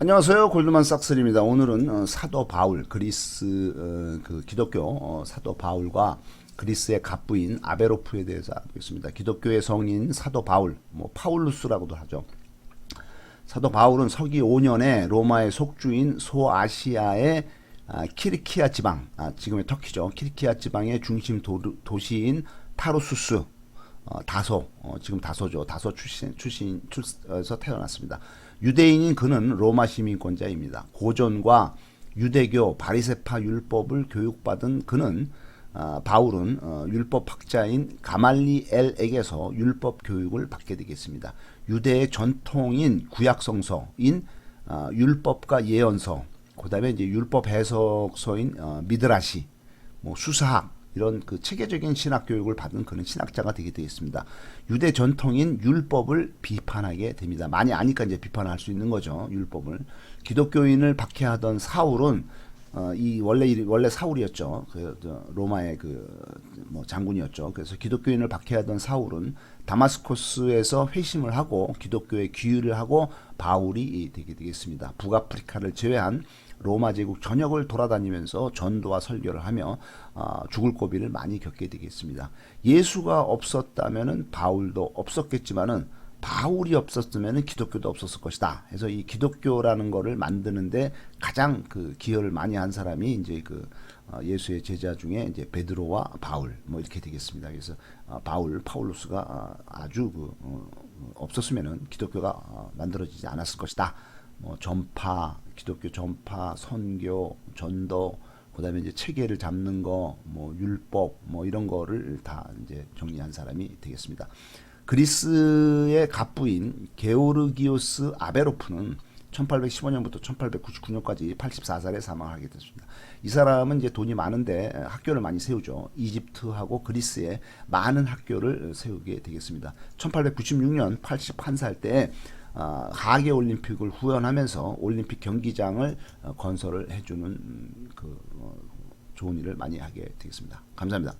안녕하세요. 골드만삭스입니다. 오늘은 어, 사도 바울, 그리스 어, 그 기독교 어, 사도 바울과 그리스의 갑부인 아베로프에 대해서 알겠습니다. 기독교의 성인 사도 바울, 뭐 파울루스라고도 하죠. 사도 바울은 서기 5년에 로마의 속주인 소아시아의 아, 키르키아 지방, 아, 지금의 터키죠. 키르키아 지방의 중심 도, 도시인 타르수스, 어, 다소, 어, 지금 다소죠. 다소 출신, 출신, 출에서 태어났습니다. 유대인인 그는 로마 시민권자입니다. 고전과 유대교 바리세파 율법을 교육받은 그는 아, 바울은 어, 율법학자인 가말리엘에게서 율법 교육을 받게 되겠습니다. 유대의 전통인 구약성서인 아, 율법과 예언서, 그다음에 이제 율법 해석서인 어, 미드라시, 뭐 수사학 이런 그 체계적인 신학 교육을 받은 그는 신학자가 되게 되겠습니다. 유대 전통인 율법을 비판하게 됩니다. 많이 아니까 이제 비판할 수 있는 거죠. 율법을 기독교인을 박해하던 사울은 어, 이 원래 이- 원래 사울이었죠. 그 저, 로마의 그 뭐 장군이었죠. 그래서 기독교인을 박해하던 사울은 다마스코스에서 회심을 하고 기독교에 귀의를 하고 바울이 되게 되겠습니다. 북아프리카를 제외한 로마 제국 전역을 돌아다니면서 전도와 설교를 하며 어, 죽을 고비를 많이 겪게 되겠습니다. 예수가 없었다면은 바울도 없었겠지만은 바울이 없었으면 기독교도 없었을 것이다. 그래서 이 기독교라는 거를 만드는데 가장 그 기여를 많이 한 사람이 이제 그 어, 예수의 제자 중에 이제 베드로와 바울 뭐 이렇게 되겠습니다. 그래서 어, 바울 파울루스가 어, 아주 그 어, 없었으면은 기독교가 어, 만들어지지 않았을 것이다. 뭐 전파, 기독교 전파, 선교, 전도, 그다음에 이제 체계를 잡는 거, 뭐 율법, 뭐 이런 거를 다 이제 정리한 사람이 되겠습니다. 그리스의 갑부인 게오르기오스 아베로프는 1815년부터 1899년까지 84살에 사망하게 됐습니다. 이 사람은 이제 돈이 많은데 학교를 많이 세우죠. 이집트하고 그리스에 많은 학교를 세우게 되겠습니다. 1896년 81살 때 어, 하계 올림픽을 후원하면서 올림픽 경기장을 어, 건설을 해주는 음, 그 어, 좋은 일을 많이 하게 되겠습니다. 감사합니다.